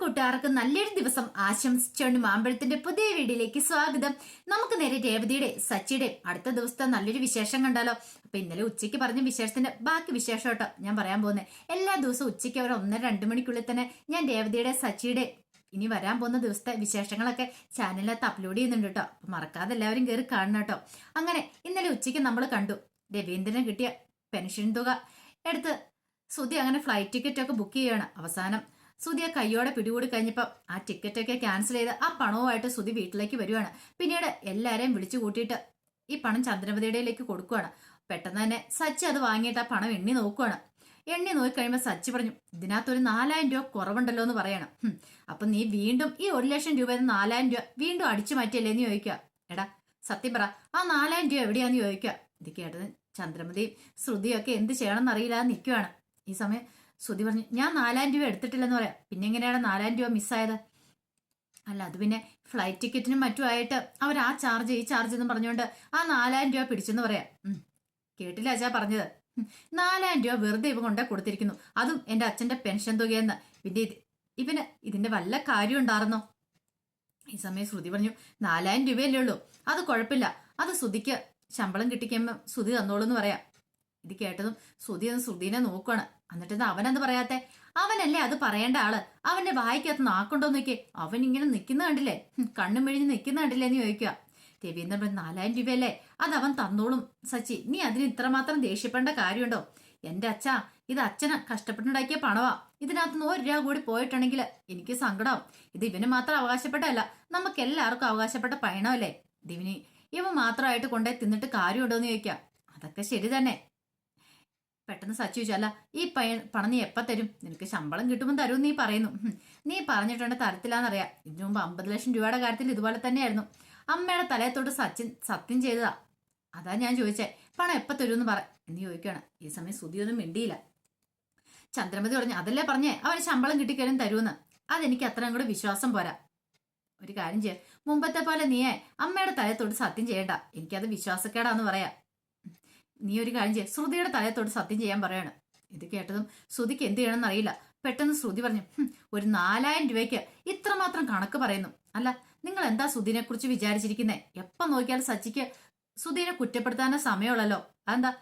കൂട്ടുകാർക്ക് നല്ലൊരു ദിവസം ആശംസിച്ചുകൊണ്ട് മാമ്പഴത്തിന്റെ പുതിയ വീഡിയോയിലേക്ക് സ്വാഗതം. നമുക്ക് നേരെ രേവതിയുടെ സച്ചിയുടെ അടുത്ത ദിവസത്തെ നല്ലൊരു വിശേഷം കണ്ടാലോ? അപ്പൊ ഇന്നലെ ഉച്ചയ്ക്ക് പറഞ്ഞ വിശേഷത്തിന്റെ ബാക്കി വിശേഷം കേട്ടോ ഞാൻ പറയാൻ പോകുന്നത് എല്ലാ ദിവസവും ഉച്ചയ്ക്ക് ഒരു ഒന്നര രണ്ട് മണിക്കുള്ളിൽ തന്നെ ഞാൻ രേവതിയുടെ സച്ചിയുടെ ഇനി വരാൻ പോകുന്ന ദിവസത്തെ വിശേഷങ്ങളൊക്കെ ചാനലിനകത്ത് അപ്ലോഡ് ചെയ്യുന്നുണ്ട് കേട്ടോ. അപ്പൊ മറക്കാതെ എല്ലാവരും കയറി കാണണം കേട്ടോ. അങ്ങനെ ഇന്നലെ ഉച്ചയ്ക്ക് നമ്മൾ കണ്ടു രവീന്ദ്രന് കിട്ടിയ പെൻഷൻ തുക. എടുത്ത് സുധി അങ്ങനെ ഫ്ലൈറ്റ് ടിക്കറ്റ് ഒക്കെ ബുക്ക് ചെയ്യണം അവസാനം സുധി ആ കയ്യോടെ പിടികൂടി കഴിഞ്ഞപ്പോൾ ആ ടിക്കറ്റ് ഒക്കെ ക്യാൻസൽ ചെയ്ത് ആ പണവുമായിട്ട് സുധി വീട്ടിലേക്ക് വരുവാണ്. പിന്നീട് എല്ലാരെയും വിളിച്ചു കൂട്ടിയിട്ട് ഈ പണം ചന്ദ്രമതിയുടെയിലേക്ക് കൊടുക്കുവാണ്. പെട്ടെന്ന് തന്നെ സച്ചി അത് വാങ്ങിയിട്ട് ആ പണം എണ്ണി നോക്കുവാണ്. എണ്ണി നോക്കി കഴിയുമ്പോൾ സച്ചി പറഞ്ഞു ഇതിനകത്തൊരു നാലായിരം രൂപ കുറവുണ്ടല്ലോ എന്ന് പറയണം. അപ്പൊ നീ വീണ്ടും ഈ ഒരു ലക്ഷം രൂപ നാലായിരം രൂപ വീണ്ടും അടിച്ചു മാറ്റിയല്ലേ എന്ന് ചോദിക്കുക. എടാ സത്യം പറ ആ നാലായിരം രൂപ എവിടെയാന്ന് ചോദിക്കുക. ഇത് കേട്ടത് ചന്ദ്രമതിയും ശ്രുതിയൊക്കെ എന്ത് ചെയ്യണമെന്ന് എന്നറിയില്ല നിൽക്കുവാണ് ഈ സമയം ശ്രുതി പറഞ്ഞു ഞാൻ നാലായിരം രൂപ എടുത്തിട്ടില്ലെന്ന് പറയാം. പിന്നെ എങ്ങനെയാണ് നാലായിരം രൂപ മിസ്സായത് അല്ല അത് പിന്നെ ഫ്ലൈറ്റ് ടിക്കറ്റിനും മറ്റുമായിട്ട് അവർ ആ ചാർജ് ഈ ചാർജ് എന്ന് പറഞ്ഞുകൊണ്ട് ആ നാലായിരം രൂപ പിടിച്ചെന്ന് പറയാം. കേട്ടില്ല അച്ഛാ പറഞ്ഞത്. നാലായിരം രൂപ വെറുതെ ഇവ കൊണ്ടേ കൊടുത്തിരിക്കുന്നു. അതും എന്റെ അച്ഛന്റെ പെൻഷൻ തുകയെന്ന്. പിന്നെ ഇവന് ഇതിന്റെ വല്ല കാര്യം ഉണ്ടായിരുന്നോ? ഈ സമയം ശ്രുതി പറഞ്ഞു നാലായിരം രൂപയല്ലേ ഉള്ളൂ. അത് കുഴപ്പമില്ല. അത് ശ്രുതിക്ക് ശമ്പളം കിട്ടിക്കുമ്പോൾ ശ്രുതി തന്നോളൂ എന്ന് പറയാം. ഇത് കേട്ടതും ശ്രുതി ശ്രുതിനെ നോക്കുവാണ്. എന്നിട്ട് ഇത് അവനെന്ത് പറയാത്തെ? അവനല്ലേ അത് പറയേണ്ട ആൾ. അവന്റെ വായിക്കകത്ത് നാക്കുണ്ടോ നോക്കി അവൻ ഇങ്ങനെ നിൽക്കുന്ന കണ്ടില്ലേ കണ്ണും മെഴിഞ്ഞ് നിൽക്കുന്ന കണ്ടില്ലേ എന്ന് ചോദിക്കുക രവീന്ദ്രൻ നാലായിരം രൂപയല്ലേ? അത് അവൻ തന്നോളും. സച്ചി നീ അതിന് ഇത്രമാത്രം ദേഷ്യപ്പെടേണ്ട കാര്യമുണ്ടോ? എന്റെ അച്ഛ ഇത് അച്ഛന് കഷ്ടപ്പെട്ടുണ്ടാക്കിയ പണവാ. ഇതിനകത്ത് നിന്ന് ഒരു രൂപ കൂടി പോയിട്ടുണ്ടെങ്കിൽ എനിക്ക് സങ്കടം ഇത് ഇവന് മാത്രം അവകാശപ്പെട്ടല്ല നമുക്ക് എല്ലാവർക്കും അവകാശപ്പെട്ട പയണമല്ലേ ദിവിനി ഇവ മാത്രമായിട്ട് കൊണ്ടേ തിന്നിട്ട് കാര്യമുണ്ടോ എന്ന് ചോദിക്കാം അതൊക്കെ ശരി തന്നെ. പെട്ടെന്ന് സച്ചി ചോദിച്ചു ഈ പയ പണം നീ എപ്പ തരും? നിനക്ക് ശമ്പളം കിട്ടുമ്പോൾ തരും നീ പറയുന്നു. നീ പറഞ്ഞിട്ടുണ്ട് തരത്തില്ലാന്നറിയാം. ഇതിനു മുമ്പ് അമ്പത് ലക്ഷം രൂപയുടെ കാര്യത്തിൽ ഇതുപോലെ തന്നെയായിരുന്നു. അമ്മയുടെ തലയത്തോട്ട് സച്ചിൻ സത്യം ചെയ്തതാ. അതാ ഞാൻ ചോദിച്ചേ പണം എപ്പ തരുമെന്ന് പറ. എന്ന് ചോദിക്കുകയാണ്. ഈ സമയം സുതിയൊന്നും മിണ്ടിയില്ല. ചന്ദ്രമതി പറഞ്ഞു അതല്ലേ പറഞ്ഞേ അവന് ശമ്പളം കിട്ടിക്കഴിഞ്ഞും തരുമെന്ന് അതെനിക്ക് അത്രയും കൂടെ വിശ്വാസം പോരാ. ഒരു കാര്യം ചെയ്യാം. മുമ്പത്തെ പോലെ നീയെ അമ്മയുടെ തലയത്തോട്ട് സത്യം ചെയ്യണ്ട. എനിക്കത് വിശ്വാസക്കേടാന്ന് പറയാം. നീ ഒരു കാര്യം ചെയ്യ. ശ്രുതിയുടെ തൊട്ട് സത്യം ചെയ്യാൻ പറയാണ്. ഇത് കേട്ടതും ശ്രുതിക്ക് എന്ത് ചെയ്യണമെന്ന് അറിയില്ല. പെട്ടെന്ന് ശ്രുതി പറഞ്ഞു ഒരു നാലായിരം രൂപയ്ക്ക് ഇത്രമാത്രം കണക്ക് പറയുന്നു. അല്ല നിങ്ങൾ എന്താ സുധീനെ കുറിച്ച് വിചാരിച്ചിരിക്കുന്നേ? എപ്പം നോക്കിയാലും സച്ചിക്ക് സുധീനെ കുറ്റപ്പെടുത്താനേ സമയമുള്ളല്ലോ. അതെന്താ?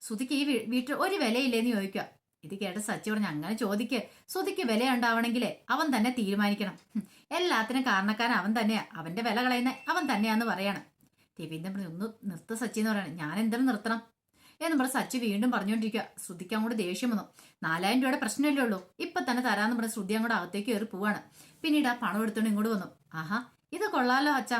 സുധിക്ക് ഈ വീട്ടിൽ ഒരു വിലയില്ലേന്ന് ചോദിക്കുക. ഇത് കേട്ട സച്ചി പറഞ്ഞു അങ്ങനെ ചോദിക്ക്. സുധിക്ക് വില ഉണ്ടാവണമെങ്കിലേ അവൻ തന്നെ തീരുമാനിക്കണം. എല്ലാത്തിനും കാരണക്കാരൻ അവൻ തന്നെയാ. അവന്റെ വില കളയുന്ന അവൻ തന്നെയാന്ന് പറയാണ്. രവീന്ദ്രൻ പറഞ്ഞു ഒന്ന് നിർത്ത സച്ചി എന്ന് പറയണം. ഞാൻ എന്തിനും നിർത്തണം. എന്ന് പറഞ്ഞ് സച്ചി വീണ്ടും പറഞ്ഞുകൊണ്ടിരിക്കുക. ശ്രുതിക്ക് അങ്ങോട്ട് ദേഷ്യം വന്നു. നാലായിരം രൂപയുടെ പ്രശ്നമല്ലേ ഉള്ളൂ. ഇപ്പൊ തന്നെ തരാന്ന് പറഞ്ഞ ശ്രുതി അങ്ങോട്ട് അകത്തേക്ക് കയറി പോവാണ്. പിന്നീട് ആ പണം എടുത്തോണ്ട് ഇങ്ങോട്ട് വന്നു. ആഹാ ഇത് കൊള്ളാലോ അച്ഛാ.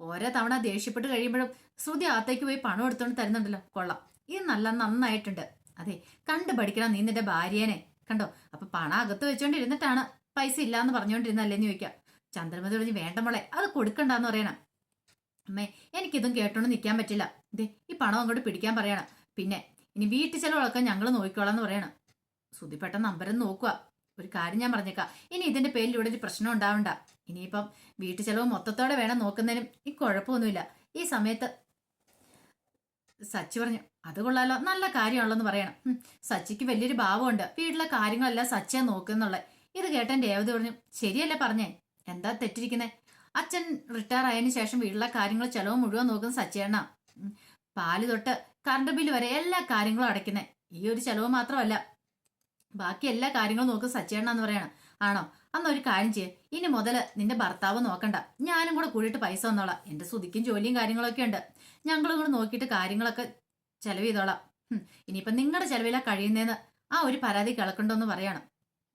ഓരോ തവണ ദേഷ്യപ്പെട്ട് കഴിയുമ്പോഴും ശ്രുതി അകത്തേക്ക് പോയി പണം എടുത്തോണ്ട് തരുന്നുണ്ടല്ലോ. കൊള്ളാം. ഇത് നല്ല നന്നായിട്ടുണ്ട്. അതെ കണ്ടു പഠിക്കണം നീ നിന്റെ ഭാര്യേനെ. കണ്ടോ? അപ്പൊ പണം അകത്ത് വെച്ചോണ്ടിരുന്നിട്ടാണ് പൈസ ഇല്ലാന്ന് പറഞ്ഞോണ്ടിരുന്നല്ലേന്ന് ചോദിക്കാം ചന്ദ്രമതി പറഞ്ഞ് വേണ്ട മോളെ അത് കൊടുക്കണ്ടെന്ന് പറയണം. അമ്മേ എനിക്കിതും കേട്ടോണ്ട് നിൽക്കാൻ പറ്റില്ല. ദേ ഈ പണം അങ്ങോട്ട് പിടിക്കാൻ പറയണം. പിന്നെ ഇനി വീട്ടിൽ ചെലവളൊക്കെ ഞങ്ങൾ നോക്കിക്കോളാം എന്ന് പറയണം. സുധിപ്പെട്ട നമ്പരം നോക്കുക ഒരു കാര്യം ഞാൻ പറഞ്ഞേക്കാം. ഇനി ഇതിന്റെ പേരിൽ ഇവിടെ ഒരു പ്രശ്നം ഉണ്ടാവണ്ട. ഇനിയിപ്പം വീട്ടു ചെലവ് മൊത്തത്തോടെ വേണം നോക്കുന്നതിനും ഈ കുഴപ്പമൊന്നുമില്ല. ഈ സമയത്ത് സച്ചി പറഞ്ഞു അത് കൊള്ളാലോ നല്ല കാര്യമാണല്ലോ പറയണം. സച്ചിക്ക് വലിയൊരു ഭാവമുണ്ട്. വീട്ടിലെ കാര്യങ്ങളെല്ലാം സച്ചിയാ നോക്കുന്നുള്ളത്. ഇത് കേട്ടൻ രേവതി പറഞ്ഞു ശരിയല്ലേ പറഞ്ഞേ? എന്താ തെറ്റിരിക്കുന്നേ? അച്ഛൻ റിട്ടയർ ആയതിനു ശേഷം വീട്ടിലെ കാര്യങ്ങൾ ചെലവ് മുഴുവൻ നോക്കുന്ന സച്ചേണ പാൽ തൊട്ട് കറണ്ട് ബില്ല് വരെ എല്ലാ കാര്യങ്ങളും അടയ്ക്കുന്നേ. ഈ ഒരു ചെലവ് മാത്രമല്ല. ബാക്കി എല്ലാ കാര്യങ്ങളും നോക്കുന്ന സച്ചേണ എന്ന് പറയണം. ആണോ? അന്നൊരു കാര്യം ചെയ്യേ. ഇനി മുതൽ നിന്റെ ഭർത്താവ് നോക്കണ്ട. ഞാനും കൂടെ കൂടിയിട്ട് പൈസ വന്നോളാം എന്റെ സുതിക്കും ജോലിയും കാര്യങ്ങളൊക്കെ ഉണ്ട്. ഞങ്ങളും കൂടെ നോക്കിയിട്ട് കാര്യങ്ങളൊക്കെ ചെലവ് ചെയ്തോളാം. ഇനിയിപ്പം നിങ്ങളുടെ ചെലവിലാ കഴിയുന്നതെന്ന് ആ ഒരു പരാതി കിളക്കണ്ടോന്ന് പറയണം.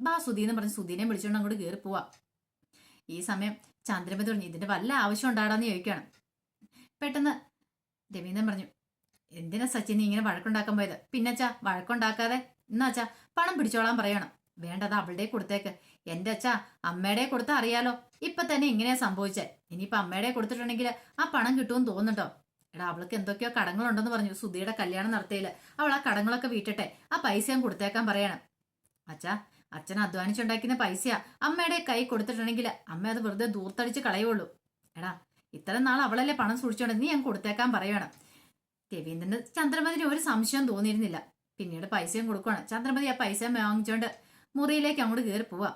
ബാ സുധി എന്ന് പറഞ്ഞ് സുധീനെ വിളിച്ചുകൊണ്ട് അങ്ങോട്ട് കയറി പോവാ ഈ സമയം ചന്ദ്രമതി പറഞ്ഞു ഇതിന്റെ വല്ല ആവശ്യം ഉണ്ടാടാന്ന് ചോദിക്കുകയാണ്. പെട്ടെന്ന് രവീന്ദ്രൻ പറഞ്ഞു എന്തിനാ സച്ചിൻ ഇങ്ങനെ വഴക്കുണ്ടാക്കാൻ പോയത്? പിന്നച്ചാ വഴക്കുണ്ടാക്കാതെ എന്നാച്ചാ പണം പിടിച്ചോളാൻ പറയണം. വേണ്ടത് അവളുടെ കൊടുത്തേക്ക്. എന്റെ അച്ഛാ അമ്മയുടെ കൊടുത്ത അറിയാലോ. ഇപ്പൊ തന്നെ ഇങ്ങനെയാ സംഭവിച്ചേ. ഇനിയിപ്പൊ അമ്മയുടെ കൊടുത്തിട്ടുണ്ടെങ്കിൽ ആ പണം കിട്ടുമെന്ന് തോന്നുന്നുണ്ടോ? എടാ അവൾക്ക് എന്തൊക്കെയോ കടങ്ങളുണ്ടെന്ന് പറഞ്ഞു സുധിയുടെ കല്യാണം നടത്തിയില്ല അവൾ ആ കടങ്ങളൊക്കെ വീട്ടട്ടെ. ആ പൈസ ഞാൻ കൊടുത്തേക്കാൻ പറയണം. അച്ഛാ അച്ഛൻ അധ്വാനിച്ചുണ്ടാക്കുന്ന പൈസയാ അമ്മയുടെ കൈ കൊടുത്തിട്ടുണ്ടെങ്കിൽ അമ്മ അത് വെറുതെ ദൂർത്തടിച്ച് കളയുള്ളൂ. എടാ ഇത്ര നാൾ അവളല്ലേ പണം സൂക്ഷിച്ചോണ്ട് നീ ഞാൻ കൊടുത്തേക്കാൻ പറയണം. രവീന്ദ്രന് ചന്ദ്രമതിന് ഒരു സംശയം തോന്നിയിരുന്നില്ല. പിന്നീട് പൈസയും കൊടുക്കുകയാണ് ചന്ദ്രമതി ആ പൈസ വാങ്ങിച്ചോണ്ട് മുറിയിലേക്ക് അങ്ങോട്ട് കയറി പോവാ.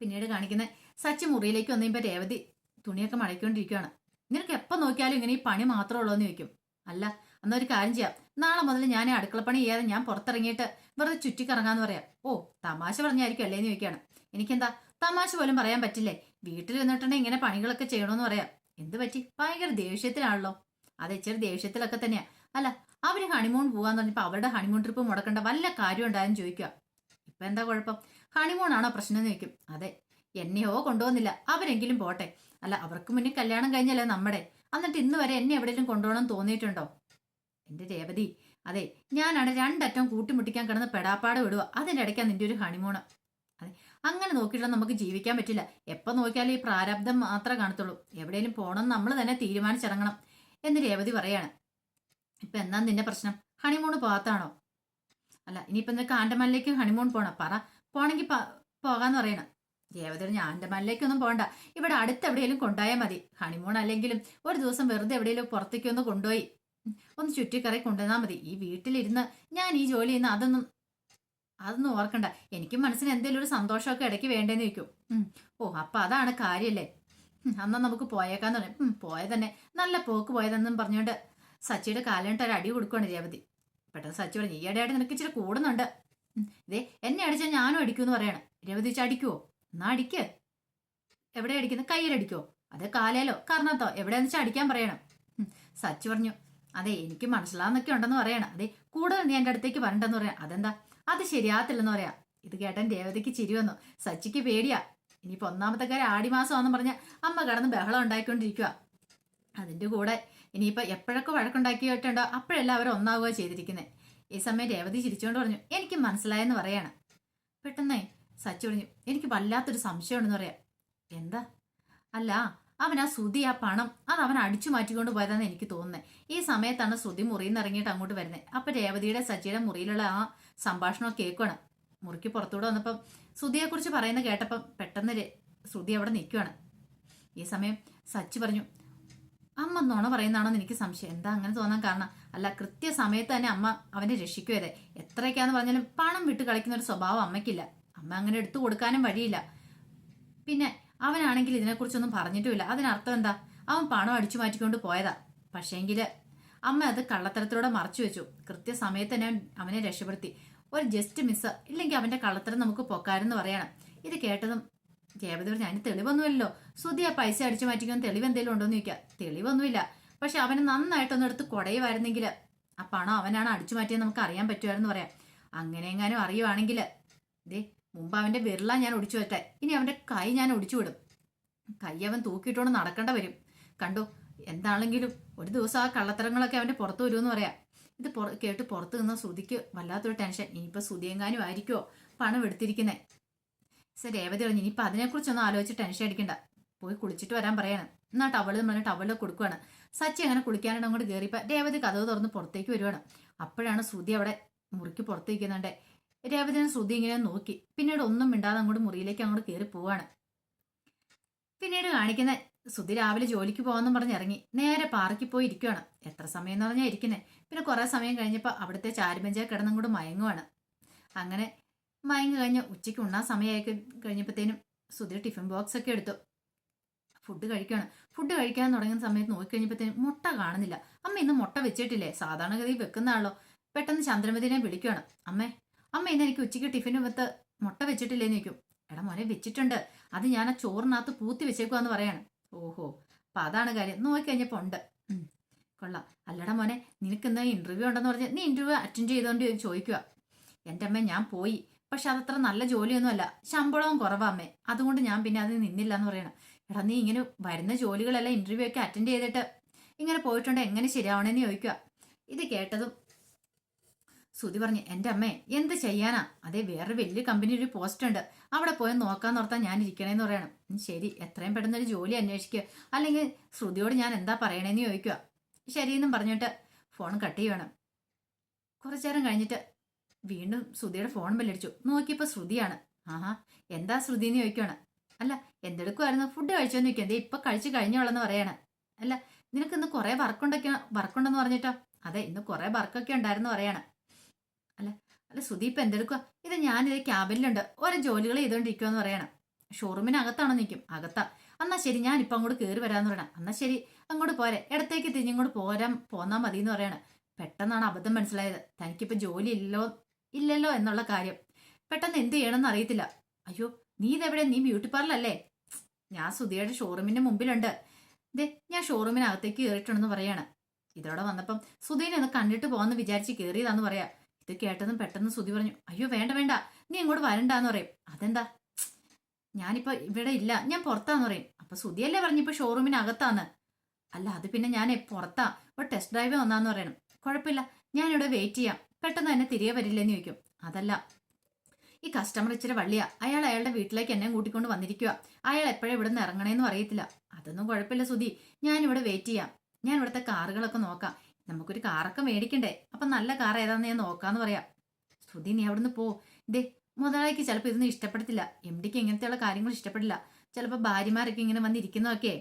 പിന്നീട് കാണിക്കുന്ന സച്ചി മുറിയിലേക്ക് വന്നു കഴിയുമ്പോൾ രേവതി തുണിയൊക്കെ മടക്കിക്കൊണ്ടിരിക്കുകയാണ് നിനക്ക് എപ്പോ നോക്കിയാലും ഇങ്ങനെ ഈ പണി മാത്രമേ ഉള്ളൂ എന്ന് ചോദിക്കും. അല്ല എന്നാ ഒരു കാര്യം ചെയ്യാം. നാളെ മുതൽ ഞാൻ അടുക്കളപ്പണി ചെയ്യാതെ ഞാൻ പുറത്തിറങ്ങിയിട്ട് വെറുതെ ചുറ്റിക്കറങ്ങാന്ന് പറയാം. ഓ തമാശ പറഞ്ഞായിരിക്കും അല്ലേന്ന് ചോദിക്കുകയാണ്. എനിക്കെന്താ? തമാശ പോലും പറയാൻ പറ്റില്ലേ? വീട്ടിൽ നിന്നിട്ടുണ്ടെങ്കിൽ ഇങ്ങനെ പണികളൊക്കെ ചെയ്യണമെന്ന് പറയാം. എന്ത് പറ്റി? ഭയങ്കര ദേഷ്യത്തിലാണല്ലോ. അത് ഇച്ചിരി ദേഷ്യത്തിലൊക്കെ തന്നെയാ. അല്ല അവർ ഹണിമൂൺ പോവാന്ന് പറഞ്ഞപ്പോ അവരുടെ ഹണിമൂൺ ട്രിപ്പ് മുടക്കേണ്ട വല്ല കാര്യം ഉണ്ടായെന്ന് ചോദിക്കുക ഇപ്പൊ എന്താ കുഴപ്പം? ഹണിമൂൺ ആണോ പ്രശ്നം എന്ന് ചോദിക്കും. അതെ എന്നെയോ കൊണ്ടുപോകുന്നില്ല അവരെങ്കിലും പോട്ടെ. അല്ല അവർക്ക് മുന്നിൽ കല്യാണം കഴിഞ്ഞല്ലേ നമ്മുടെ? എന്നിട്ട് ഇന്ന് വരെ എന്നെ എവിടെയെങ്കിലും കൊണ്ടുപോകണം തോന്നിയിട്ടുണ്ടോ? എന്റെ രേവതി അതെ ഞാനാണ് രണ്ടറ്റം കൂട്ടിമുട്ടിക്കാൻ കിടന്ന് പെടാപ്പാട് വിടുക അതിന്റെ ഇടയ്ക്കാണ് നിന്റെ ഒരു ഹണിമൂണ് അതെ അങ്ങനെ നോക്കിയിട്ട് നമുക്ക് ജീവിക്കാൻ പറ്റില്ല. എപ്പോ നോക്കിയാലും ഈ പ്രാരബ്ധം മാത്രമേ കാണത്തുള്ളൂ. എവിടെയെങ്കിലും പോകണം നമ്മൾ തന്നെ തീരുമാനിച്ചിറങ്ങണം എന്ന് രേവതി പറയാണ്. ഇപ്പൊ എന്നാ നിന്റെ പ്രശ്നം? ഹണിമൂണ് പോകാത്താണോ? അല്ല ഇനിയിപ്പോ നിനക്ക് ആൻഡമാനിലേക്ക് ഹണിമൂൺ പോണം. പറ. പോണെങ്കിൽ പോകാന്ന് പറയണം. രേവതി ഞാൻ ആൻഡമാനിലേക്കൊന്നും പോകണ്ട ഇവിടെ അടുത്ത് എവിടെയെങ്കിലും കൊണ്ടുപോയാൽ മതി. ഹണിമൂൺ അല്ലെങ്കിലും ഒരു ദിവസം വെറുതെ എവിടെയെങ്കിലും പുറത്തേക്ക് ഒന്ന് കൊണ്ടുപോയി. ഒന്ന് ചുറ്റിക്കറി കൊണ്ടുവന്നാൽ മതി. ഈ വീട്ടിലിരുന്ന് ഞാൻ ഈ ജോലി ചെയ്യുന്ന അതൊന്നും അതൊന്നും ഓർക്കണ്ട. എനിക്ക് മനസ്സിന് എന്തെങ്കിലും ഒരു സന്തോഷമൊക്കെ ഇടയ്ക്ക് വേണ്ടേന്ന് വെക്കും ഓ അപ്പൊ അതാണ് കാര്യല്ലേ? അന്നാ നമുക്ക് പോയേക്കാന്ന് പറയും. പോയത് തന്നെ. നല്ല പോക്ക് പോയതെന്നും പറഞ്ഞുകൊണ്ട് സച്ചിയുടെ കാലിട്ട് ഒരു അടി കൊടുക്കുവാണ് രേവതി. പെട്ടെന്ന് സച്ചി പറഞ്ഞു ഈ ഈയിടെയായിട്ട് നിനക്ക് ഇച്ചിരി കൂടുന്നുണ്ട്. ഇതേ എന്നെ അടിച്ചാൽ ഞാനും അടിക്കുമെന്ന് പറയണം. രേവതി വെച്ച് അടിക്കുവോ? എന്നാ അടിക്ക്. എവിടെ അടിക്കുന്നത് കയ്യിലടിക്കുവോ? അതേ കാലേലോ? കാരണത്തോ എവിടെയെന്ന് വെച്ചാൽ അടിക്കാൻ പറയണം. സച്ചി പറഞ്ഞു അതെ എനിക്ക് മനസ്സിലാവുന്നൊക്കെ ഉണ്ടെന്ന് പറയണം. അതെ കൂടുതൽ നീ എന്റെ അടുത്തേക്ക് വരണ്ടെന്ന് പറയാം. അതെന്താ? അത് ശരിയാത്തില്ലെന്ന് പറയാം. ഇത് കേട്ടൻ രേവതിക്ക് ചിരി വന്നു. സച്ചിക്ക് പേടിയാ. ഇനിയിപ്പോൾ ഒന്നാമത്തെ കാര്യം ആടിമാസമാണെന്ന് പറഞ്ഞ അമ്മ കടന്ന് ബഹളം ഉണ്ടായിക്കൊണ്ടിരിക്കുക അതിന്റെ കൂടെ ഇനിയിപ്പോൾ എപ്പോഴൊക്കെ വഴക്കുണ്ടാക്കിയിട്ടുണ്ടോ അപ്പോഴെല്ലാം അവർ ഒന്നാവുക ചെയ്തിരിക്കുന്നത് ഈ സമയം രേവതി ചിരിച്ചുകൊണ്ട് പറഞ്ഞു എനിക്ക് മനസ്സിലായെന്ന് പറയാണ്. പെട്ടെന്നേ സച്ചി പറഞ്ഞു എനിക്ക് വല്ലാത്തൊരു സംശയമുണ്ടെന്ന് പറയാം. എന്താ? അല്ല അവൻ ആ ശ്രുതി ആ പണം അത് അവൻ അടിച്ചു മാറ്റിക്കൊണ്ട് പോയതാന്ന് എനിക്ക് തോന്നുന്നത് ഈ സമയത്താണ് ശ്രുതി മുറിയിൽ നിന്ന് ഇറങ്ങിയിട്ട് അങ്ങോട്ട് വരുന്നത് അപ്പൊ രേവതിയുടെ സച്ചിയുടെ മുറിയിലുള്ള ആ സംഭാഷണം കേൾക്കുകയാണ് മുറിക്ക് പുറത്തൂടെ വന്നപ്പം ശ്രുതിയെ കുറിച്ച് പറയുന്ന കേട്ടപ്പം പെട്ടെന്ന് ശ്രുതി അവിടെ നിൽക്കുകയാണ് ഈ സമയം സച്ചി പറഞ്ഞു അമ്മ നുണ പറയുന്നതാണോന്ന് എനിക്ക് സംശയം. എന്താ അങ്ങനെ തോന്നാൻ കാരണം? അല്ല കൃത്യസമയത്ത് തന്നെ അമ്മ അവനെ രക്ഷിക്കുവരെ എത്രയൊക്കെയാന്ന് പറഞ്ഞാലും പണം വിട്ട് കളിക്കുന്ന ഒരു സ്വഭാവം അമ്മയ്ക്കില്ല. അമ്മ അങ്ങനെ എടുത്തു കൊടുക്കാനും വഴിയില്ല. പിന്നെ അവനാണെങ്കിൽ ഇതിനെക്കുറിച്ചൊന്നും പറഞ്ഞിട്ടുമില്ല. അതിനർത്ഥം എന്താ? അവൻ പണം അടിച്ചു മാറ്റിക്കൊണ്ട് പോയതാ. പക്ഷേങ്കിൽ അമ്മ അത് കള്ളത്തരത്തിലൂടെ മറച്ചു വെച്ചു. കൃത്യസമയത്ത് തന്നെ അവനെ രക്ഷപ്പെടുത്തി. ഒരു ജസ്റ്റ് മിസ് ഇല്ലെങ്കിൽ അവന്റെ കള്ളത്തരം നമുക്ക് പൊക്കാരെന്ന് പറയണം. ഇത് കേട്ടതും ജയപതി പറഞ്ഞു അതിന് തെളിവൊന്നുമില്ലല്ലോ. സുധി ആ പൈസ അടിച്ചു മാറ്റിക്കാൻ തെളിവ് എന്തെങ്കിലും ഉണ്ടോന്ന് ചോദിക്കാം. തെളിവൊന്നുമില്ല. പക്ഷെ അവന് നന്നായിട്ടൊന്നും എടുത്ത് കുടയുമായിരുന്നെങ്കിൽ ആ പണം അവനാണ് അടിച്ചു മാറ്റിയെന്ന് നമുക്ക് അറിയാൻ പറ്റുമായിരുന്നു പറയാം. അങ്ങനെ എങ്ങാനും അറിയുവാണെങ്കിൽ ദേ മുമ്പ് അവന്റെ വിരള ഞാൻ ഒടിച്ചു വെട്ടെ ഇനി അവന്റെ കൈ ഞാൻ ഒടിച്ചു വിടും. കൈ അവൻ തൂക്കിയിട്ടോണ്ട് നടക്കേണ്ട വരും. കണ്ടു? എന്താണെങ്കിലും ഒരു ദിവസം ആ കള്ളത്തരങ്ങളൊക്കെ അവന്റെ പുറത്തു വരുമെന്ന് പറയാം. ഇത് കേട്ട് പുറത്ത് നിന്ന ശ്രുതിക്ക് വല്ലാത്തൊരു ടെൻഷൻ. ഇനിയിപ്പോ ശ്രുതിയെങ്ങാനും ആയിരിക്കുമോ പണം എടുത്തിരിക്കുന്നേ? സർ രേവതി പറഞ്ഞു ഇനിയിപ്പോ അതിനെക്കുറിച്ചൊന്നും ആലോചിച്ച് ടെൻഷൻ അടിക്കണ്ട. പോയി കുളിച്ചിട്ട് വരാൻ പറയാണ്. എന്നാ ടവൾ പറഞ്ഞ ടവളിൽ കൊടുക്കുകയാണ് സച്ചി അങ്ങനെ കുളിക്കാനായിട്ട് അങ്ങോട്ട് കയറിപ്പ രേവതി കഥവ് തുറന്ന് പുറത്തേക്ക് വരുവാണ്. അപ്പോഴാണ് ശ്രുതി അവിടെ മുറിക്ക് പുറത്തേക്ക് നിൽക്കുന്നുണ്ട്. രേവതിനെ ശ്രുതി ഇങ്ങനെ നോക്കി. പിന്നീട് ഒന്നും മിണ്ടാതെ അങ്ങോട്ട് മുറിയിലേക്ക് അങ്ങോട്ട് കയറി പോവാണ്. പിന്നീട് കാണിക്കുന്ന ശ്രുതി രാവിലെ ജോലിക്ക് പോകാമെന്നും പറഞ്ഞ് ഇറങ്ങി. നേരെ പാർക്കിൽ പോയി ഇരിക്കുവാണ്. എത്ര സമയം എന്ന് പറഞ്ഞാൽ ഇരിക്കുന്നത് പിന്നെ കുറെ സമയം കഴിഞ്ഞപ്പോൾ അവിടുത്തെ ചാരുപഞ്ചയെ കിടന്നും കൂടെ മയങ്ങുവാണ്. അങ്ങനെ മയങ്ങ് കഴിഞ്ഞ് ഉച്ചയ്ക്ക് ഉണ്ണാൻ സമയമായി കഴിഞ്ഞപ്പോഴത്തേനും ശ്രുതി ടിഫിൻ ബോക്സ് ഒക്കെ എടുത്തു. ഫുഡ് കഴിക്കുകയാണ് ഫുഡ് കഴിക്കാൻ തുടങ്ങുന്ന സമയത്ത് നോക്കി നോക്കിക്കഴിഞ്ഞപ്പോഴത്തേനും മുട്ട കാണുന്നില്ല. അമ്മ ഇന്ന് മുട്ട വെച്ചിട്ടില്ലേ? സാധാരണഗതി വെക്കുന്ന ആളോ? പെട്ടെന്ന് ചന്ദ്രമതിനെ വിളിക്കുകയാണ് അമ്മേ അമ്മ ഇന്ന് എനിക്ക് ഉച്ചയ്ക്ക് ടിഫിന് വെത്ത് മുട്ട വെച്ചിട്ടില്ലേന്ന് ചോദിക്കും. എടാ മോനെ വെച്ചിട്ടുണ്ട്. അത് ഞാൻ ആ ചോറിനകത്ത് പൂത്തി വെച്ചേക്കുവാന്ന് പറയാണ്. ഓഹോ അപ്പൊ അതാണ് കാര്യം. നോക്കിക്കഴിഞ്ഞപ്പോ ഉണ്ട്. കൊള്ളാം. അല്ലടാ മോനെ നിനക്ക് ഇന്ന് ഇന്റർവ്യൂ ഉണ്ടെന്ന് പറഞ്ഞ് നീ ഇന്റർവ്യൂ അറ്റൻഡ് ചെയ്തോണ്ട് ചോദിക്കുക എന്റെ അമ്മ ഞാൻ പോയി. പക്ഷെ അതത്ര നല്ല ജോലിയൊന്നുമല്ല ശമ്പളവും കുറവാ അമ്മേ. അതുകൊണ്ട് ഞാൻ പിന്നെ അതിന് നിന്നില്ല എന്ന് പറയണം. എടാ നീ ഇങ്ങനെ വരുന്ന ജോലികളെല്ലാം ഇന്റർവ്യൂ ഒക്കെ അറ്റൻഡ് ചെയ്തിട്ട് ഇങ്ങനെ പോയിട്ടുണ്ട് എങ്ങനെ ശരിയാവണമെന്ന് ചോദിക്കുക ഇത് കേട്ടതും സുതി പറഞ്ഞു എന്റെ അമ്മേ എന്ത് ചെയ്യാനാ? അതേ വേറെ വലിയ കമ്പനി ഒരു പോസ്റ്റ് ഉണ്ട്. അവിടെ പോയി നോക്കാൻ നിർത്താൻ ഞാൻ ഇരിക്കണേന്ന് പറയണം. ശരി എത്രയും പെട്ടെന്ന് ഒരു ജോലി അന്വേഷിക്കുക അല്ലെങ്കിൽ ശ്രുതിയോട് ഞാൻ എന്താ പറയണേന്ന് ചോദിക്കുക ശരിയെന്നും പറഞ്ഞിട്ട് ഫോൺ കട്ട് ചെയ്യണം. കുറച്ചു നേരം കഴിഞ്ഞിട്ട് വീണ്ടും ശ്രുതിയുടെ ഫോൺ ബെല്ലടിച്ചു നോക്കിയപ്പോ ശ്രുതിയാണ്. ആഹാ എന്താ ശ്രുതി എന്ന് ചോദിക്കുകയാണ് അല്ല എന്തെടുക്കുമായിരുന്നു ഫുഡ് കഴിച്ചോന്ന് ചോദിക്കാം ദേ ഇപ്പൊ കഴിച്ചു കഴിഞ്ഞോളെന്ന് പറയാണ്. അല്ല നിനക്ക് ഇന്ന് കുറെ വർക്കുണ്ടൊക്കെ വർക്കുണ്ടെന്ന് പറഞ്ഞിട്ടോ? അതെ ഇന്ന് കുറെ വർക്കൊക്കെ ഉണ്ടായിരുന്നു പറയാണ്. അല്ല? അല്ല ഇപ്പൊ എന്തെടുക്കുക ഇത് ഞാനിത് ക്യാബിനിലുണ്ട്. ഓരോ ജോലികൾ ചെയ്തോണ്ടിരിക്കുമെന്ന് പറയണം. ഷോറൂമിനകത്താണോ നിൽക്കും അകത്താ. എന്നാ ശരി ഞാൻ ഇപ്പം അങ്ങോട്ട് കയറി വരാന്ന് പറയണം. എന്നാ ശരി അങ്ങോട്ട് പോരെ. ഇടത്തേക്ക് തിരിഞ്ഞിങ്ങോട്ട് പോരാൻ പോന്നാ മതി എന്ന് പറയണം. പെട്ടെന്നാണ് അബദ്ധം മനസ്സിലായത്. തനിക്കിപ്പോൾ ജോലി ഇല്ലോ ഇല്ലല്ലോ എന്നുള്ള കാര്യം. പെട്ടെന്ന് എന്ത് ചെയ്യണമെന്ന് അറിയത്തില്ല. അയ്യോ നീ ഇതെവിടെ നീ ബ്യൂട്ടി പാർലല്ലേ ഞാൻ സുധിയുടെ ഷോറൂമിന്റെ മുമ്പിലുണ്ട്. ദേ ഞാൻ ഷോറൂമിനകത്തേക്ക് കയറിയിട്ടുണ്ടെന്ന് പറയാണ്. ഇതോടെ വന്നപ്പം സുധീനെ ഒന്ന് കണ്ടിട്ട് പോകാമെന്ന് വിചാരിച്ച് കയറിയതാന്ന് പറയാ. ഇത് കേട്ടതും പെട്ടെന്ന് സുതി പറഞ്ഞു അയ്യോ വേണ്ട വേണ്ട നീ ഇങ്ങോട്ട് വരണ്ടാന്ന് പറയും. അതെന്താ? ഞാനിപ്പോ ഇവിടെ ഇല്ല ഞാൻ പുറത്താന്ന് പറയും. അപ്പൊ സുധിയല്ലേ പറഞ്ഞിപ്പോ ഷോറൂമിനകത്താന്ന് അല്ല അത് പിന്നെ ഞാൻ പുറത്താ. ഒരു ടെസ്റ്റ് ഡ്രൈവ് വന്നാന്ന് പറയണം. കുഴപ്പമില്ല ഇവിടെ വെയിറ്റ് ചെയ്യാം. പെട്ടെന്ന് തന്നെ തിരികെ വരില്ലെന്ന് ചോദിക്കും. അതല്ല ഈ കസ്റ്റമർ ഇച്ചിരി വള്ളിയാ. അയാൾ അയാളുടെ വീട്ടിലേക്ക് എന്നെ കൂട്ടിക്കൊണ്ട് വന്നിരിക്കുക അയാൾ എപ്പോഴും ഇവിടെ നിന്ന് ഇറങ്ങണേന്നും അറിയത്തില്ല. അതൊന്നും കുഴപ്പമില്ല സുധി ഞാനിവിടെ വെയിറ്റ് ചെയ്യാം. ഞാൻ ഇവിടുത്തെ കാറുകളൊക്കെ നോക്കാം. നമുക്കൊരു കാറൊക്കെ മേടിക്കണ്ടേ? അപ്പം നല്ല കാർ ഏതാന്ന് ഞാൻ നോക്കാന്ന് പറയാം. ശ്രുതി നീ അവിടുന്ന് പോ. ഇതേ മുതലാളിക്ക് ചിലപ്പോൾ ഇതൊന്നും ഇഷ്ടപ്പെടത്തില്ല. എം ഡിക്ക് ഇങ്ങനത്തെയുള്ള കാര്യങ്ങൾ ഇഷ്ടപ്പെടില്ല. ചിലപ്പോൾ ഭാര്യമാരൊക്കെ ഇങ്ങനെ വന്നിരിക്കുന്നതൊക്കെ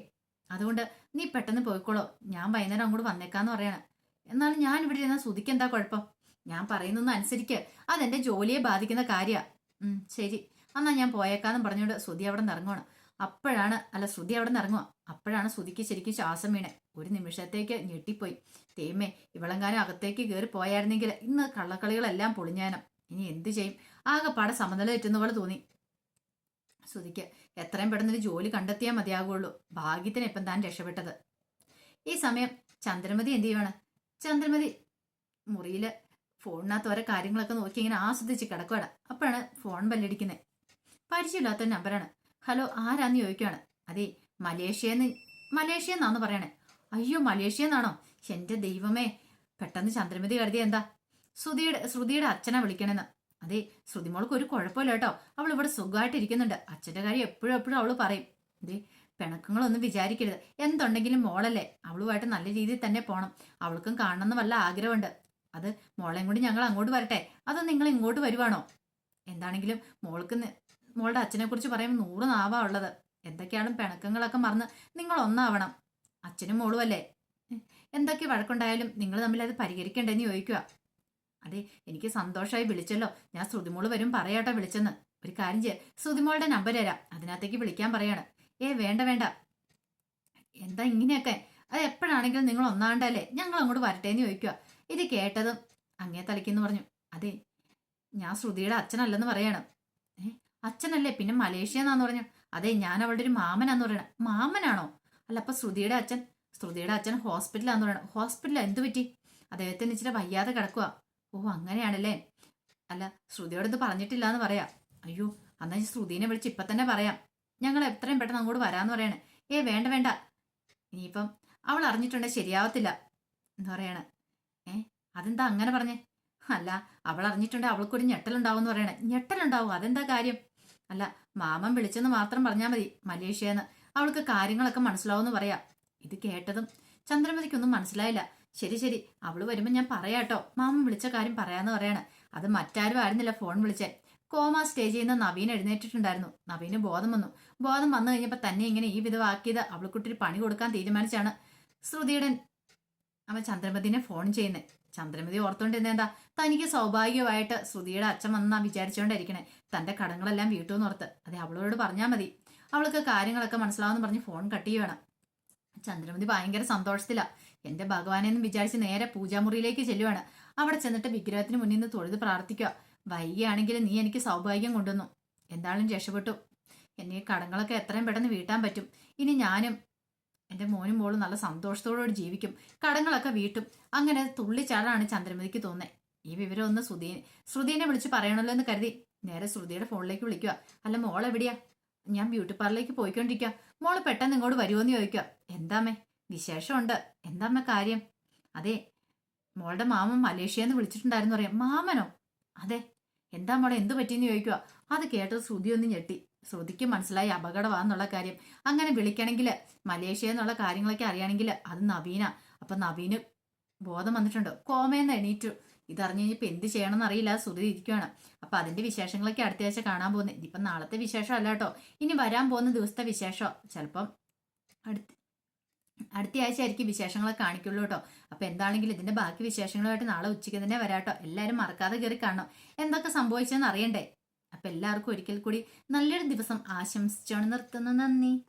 അതുകൊണ്ട് നീ പെട്ടെന്ന് പോയിക്കോളോ. ഞാൻ വൈകുന്നേരം അങ്ങോട്ട് വന്നേക്കാന്ന് പറയാണ്. എന്നാലും ഞാൻ ഇവിടെ ഇരുന്ന സുധിക്ക് എന്താ കുഴപ്പം? ഞാൻ പറയുന്നൊന്നും അനുസരിക്ക്. അതെന്റെ ജോലിയെ ബാധിക്കുന്ന കാര്യ. ഉം ശരി. എന്നാ ഞാൻ പോയേക്കാന്നും പറഞ്ഞുകൊണ്ട് ശ്രുതി അവിടെ നിന്ന് അപ്പോഴാണ് അല്ല ശ്രുതി അവിടെ നിന്ന് ഇറങ്ങുക അപ്പോഴാണ് ശ്രുതിക്ക് ശരിക്കും ശ്വാസം വീണ്. ഒരു നിമിഷത്തേക്ക് ഞെട്ടിപ്പോയി. തേമേ ഇവളെങ്ങാനും അകത്തേക്ക് കയറി പോയായിരുന്നെങ്കിൽ ഇന്ന് കള്ളക്കളികളെല്ലാം പൊളിഞ്ഞാനം. ഇനി എന്തു ചെയ്യും? ആകെപ്പാടെ സമനില തെറ്റുന്ന പോലെ തോന്നി. ശ്രുതിക്ക് എത്രയും പെട്ടെന്ന് ഒരു ജോലി കണ്ടെത്തിയാൽ മതിയാകുള്ളൂ ഭാഗ്യത്തിന് ഇപ്പം താൻ രക്ഷപ്പെട്ടത്. ഈ സമയം ചന്ദ്രമതി എന്ത് ചെയ്യുവാണ്? ചന്ദ്രമതി മുറിയിൽ ഫോണിനകത്ത് ഓരോ കാര്യങ്ങളൊക്കെ നോക്കി ഇങ്ങനെ ആസ്വദിച്ച് കിടക്കുകയാണ് അപ്പോഴാണ് ഫോൺ ബല്ലടിക്കുന്നത് പരിചയമില്ലാത്ത നമ്പറാണ്. ഹലോ ആരാന്ന് ചോദിക്കുകയാണ് അതെ മലേഷ്യന്ന് മലേഷ്യ എന്നാന്ന് പറയണേ. അയ്യോ മലേഷ്യ എന്നാണോ എന്റെ ദൈവമേ പെട്ടെന്ന് ചന്ദ്രമതി കരുതി എന്താ? ശ്രുതിയുടെ ശ്രുതിയുടെ അച്ഛനെ വിളിക്കണെന്ന്. അതെ ശ്രുതിമോൾക്ക് ഒരു കുഴപ്പമില്ല കേട്ടോ. അവൾ ഇവിടെ സുഖമായിട്ട് ഇരിക്കുന്നുണ്ട്. അച്ഛന്റെ കാര്യം എപ്പോഴും എപ്പോഴും അവൾ പറയും. അതെ പിണക്കങ്ങളൊന്നും വിചാരിക്കരുത്. എന്തുണ്ടെങ്കിലും മോളല്ലേ അവളുമായിട്ട് നല്ല രീതിയിൽ തന്നെ പോണം. അവൾക്കും കാണണമെന്ന് വല്ല ആഗ്രഹമുണ്ട്. അത് മോളെയും കൂടി ഞങ്ങൾ അങ്ങോട്ട് വരട്ടെ. അത് നിങ്ങൾ ഇങ്ങോട്ട് വരുവാണോ? എന്താണെങ്കിലും മോൾക്ക് മോളുടെ അച്ഛനെ കുറിച്ച് പറയുമ്പോൾ നൂറ് നാവാ ഉള്ളത്. എന്തൊക്കെയാണ് പിണക്കങ്ങളൊക്കെ മറന്ന് നിങ്ങൾ ഒന്നാവണം അച്ഛനും മോളും അല്ലേ? എന്തൊക്കെ വഴക്കുണ്ടായാലും നിങ്ങൾ തമ്മിൽ അത് പരിഹരിക്കണ്ടെന്ന് ചോദിക്കുക അതെ എനിക്ക് സന്തോഷമായി വിളിച്ചല്ലോ. ഞാൻ ശ്രുതിമോൾ വരും പറയാട്ടോ വിളിച്ചെന്ന്. ഒരു കാര്യം ചെയ്യാം. ശ്രുതിമോളുടെ നമ്പർ തരാം. അതിനകത്തേക്ക് വിളിക്കാൻ പറയാണ്. ഏ വേണ്ട വേണ്ട. എന്താ ഇങ്ങനെയൊക്കെ? അത് എപ്പോഴാണെങ്കിലും നിങ്ങൾ ഒന്നാണ്ടല്ലേ ഞങ്ങൾ അങ്ങോട്ട് വരട്ടെ എന്ന് ചോദിക്കുക ഇത് കേട്ടതും അങ്ങേ തലയ്ക്കെന്ന് പറഞ്ഞു. അതെ ഞാൻ ശ്രുതിയുടെ അച്ഛനല്ലെന്ന് പറയാണ്. അച്ഛനല്ലേ? പിന്നെ മലേഷ്യ എന്നാന്ന് പറഞ്ഞു. അതെ ഞാൻ അവളുടെ ഒരു മാമനാന്ന് പറയണം. മാമനാണോ? അല്ല അപ്പൊ ശ്രുതിയുടെ അച്ഛൻ ശ്രുതിയുടെ അച്ഛൻ ഹോസ്പിറ്റലാന്ന് പറയണം. ഹോസ്പിറ്റലാ? എന്തു പറ്റി? അദ്ദേഹത്തിന് ഇച്ചിരി വയ്യാതെ കിടക്കുക ഓ അങ്ങനെയാണല്ലേ? അല്ല ശ്രുതിയോട് ഇത് പറഞ്ഞിട്ടില്ല എന്ന് പറയാം. അയ്യോ അന്നാ ഞാൻ ശ്രുതിനെ വിളിച്ച് ഇപ്പൊ തന്നെ പറയാം. ഞങ്ങൾ എത്രയും പെട്ടെന്ന് അങ്ങോട്ട് വരാന്ന് പറയണേ. ഏ വേണ്ട വേണ്ട. ഇനിയിപ്പം അവൾ അറിഞ്ഞിട്ടുണ്ടെങ്കിൽ ശരിയാവത്തില്ല എന്ന് പറയണ. ഏ അതെന്താ അങ്ങനെ പറഞ്ഞേ? അല്ല അവൾ അറിഞ്ഞിട്ടുണ്ടെങ്കിൽ അവൾക്കൊരു ഞെട്ടലുണ്ടാവും എന്ന് പറയണേ. ഞെട്ടലുണ്ടാവും. അതെന്താ കാര്യം? അല്ല മാമൻ വിളിച്ചെന്ന് മാത്രം പറഞ്ഞാൽ മതി മലേഷ്യന്ന്. അവൾക്ക് കാര്യങ്ങളൊക്കെ മനസ്സിലാവുമെന്ന് പറയാം. ഇത് കേട്ടതും ചന്ദ്രമതിക്കൊന്നും മനസ്സിലായില്ല. ശരി ശരി അവൾ വരുമ്പോൾ ഞാൻ പറയാട്ടോ. മാമൻ വിളിച്ച കാര്യം പറയാന്ന് പറയാണ്. അത് മറ്റാരും ആയിരുന്നില്ല ഫോൺ വിളിച്ചേ. കോമ സ്റ്റേജിൽ നിന്ന് നവീൻ എഴുന്നേറ്റിട്ടുണ്ടായിരുന്നു. നവീന് ബോധം വന്നു. ബോധം വന്നു കഴിഞ്ഞപ്പോൾ തന്നെ ഇങ്ങനെ ഈ വിധമാക്കിയത് അവൾക്കുട്ടി പണി കൊടുക്കാൻ തീരുമാനിച്ചാണ്. ശ്രുതിയുടെ അവൻ ചന്ദ്രമതിനെ ഫോൺ ചെയ്യുന്നത് ചന്ദ്രമതി ഓർത്തോണ്ടിരുന്ന എന്താ? തനിക്ക് സ്വാഭാവികമായിട്ട് ശ്രുതിയുടെ അച്ഛൻ വന്നാ വിചാരിച്ചുകൊണ്ടിരിക്കണേ തന്റെ കടങ്ങളെല്ലാം വീട്ടു ഓർത്ത് അതെ അവളോട് പറഞ്ഞാൽ മതി. അവൾക്ക് കാര്യങ്ങളൊക്കെ മനസ്സിലാവുമെന്ന് പറഞ്ഞ് ഫോൺ കട്ട് ചെയ്യണം. ചന്ദ്രമതി ഭയങ്കര സന്തോഷത്തിലാ. എന്റെ ഭഗവാനെ എന്ന് വിചാരിച്ച് നേരെ പൂജാമുറിയിലേക്ക് ചെല്ലുവാണ്. അവിടെ ചെന്നിട്ട് വിഗ്രഹത്തിന് മുന്നിൽ നിന്ന് തൊഴുത് പ്രാർത്ഥിക്കുക വൈകിയാണെങ്കിൽ നീ എനിക്ക് സൗഭാഗ്യം കൊണ്ടുവന്നു. എന്തായാലും രക്ഷപ്പെട്ടു. എന്നെ കടങ്ങളൊക്കെ എത്രയും പെട്ടെന്ന് വീട്ടാൻ പറ്റും. ഇനി ഞാനും എന്റെ മോനും മോളും നല്ല സന്തോഷത്തോടുകൂടി ജീവിക്കും. കടങ്ങളൊക്കെ വീട്ടും. അങ്ങനെ തുള്ളിച്ചാടാണ് ചന്ദ്രമതിക്ക് തോന്നേ ഈ വിവരം ഒന്ന് ശ്രുതി ശ്രുതിനെ വിളിച്ച് പറയണല്ലോ എന്ന് കരുതി. നേരെ ശ്രുതിയുടെ ഫോണിലേക്ക് വിളിക്കുക. അല്ല മോൾ എവിടെയാ? ഞാൻ ബ്യൂട്ടി പാർലറിലേക്ക് പോയിക്കൊണ്ടിരിക്കുക. മോൾ പെട്ടെന്ന് ഇങ്ങോട്ട് വരുമോ എന്ന് ചോദിക്കുക. എന്താമേ വിശേഷമുണ്ട്. എന്താമ്മ കാര്യം? അതെ മോളുടെ മാമൻ മലേഷ്യന്ന് വിളിച്ചിട്ടുണ്ടായിരുന്നു പറയാം മാമനോ? അതെ എന്താ മോളെ എന്ത് പറ്റിയെന്ന് ചോദിക്കുക. അത് കേട്ടത് ശ്രുതി ഒന്ന് ഞെട്ടി. ശ്രുതിക്ക് മനസ്സിലായി അപകടമാണെന്നുള്ള കാര്യം. അങ്ങനെ വിളിക്കണമെങ്കിൽ മലേഷ്യ എന്നുള്ള കാര്യങ്ങളൊക്കെ അറിയണമെങ്കിൽ അത് നവീന. അപ്പൊ നവീന് ബോധം വന്നിട്ടുണ്ട്. കോമയെന്ന് എണീറ്റു. ഇതറിഞ്ഞ് കഴിഞ്ഞപ്പോൾ എന്ത് ചെയ്യണമെന്ന് അറിയില്ല. ശ്രുതി ഇരിക്കുകയാണ് അപ്പൊ അതിന്റെ വിശേഷങ്ങളൊക്കെ അടുത്ത ആഴ്ച കാണാൻ പോകുന്നത് ഇതിപ്പം നാളത്തെ വിശേഷം അല്ല കേട്ടോ. ഇനി വരാൻ പോകുന്ന ദിവസത്തെ വിശേഷം. ചിലപ്പം അടുത്ത അടുത്ത ആഴ്ച ആയിരിക്കും വിശേഷങ്ങളെ കാണിക്കുള്ളൂ കേട്ടോ. അപ്പൊ എന്താണെങ്കിലും ഇതിന്റെ ബാക്കി വിശേഷങ്ങളുമായിട്ട് നാളെ ഉച്ചയ്ക്ക് തന്നെ വരാട്ടോ എല്ലാവരും മറക്കാതെ കയറി കാണണം. എന്തൊക്കെ സംഭവിച്ചെന്ന് അറിയണ്ടേ? അപ്പൊ എല്ലാവർക്കും ഒരിക്കൽ കൂടി നല്ലൊരു ദിവസം ആശംസിച്ചാണ് നിർത്തുന്നു. നന്ദി.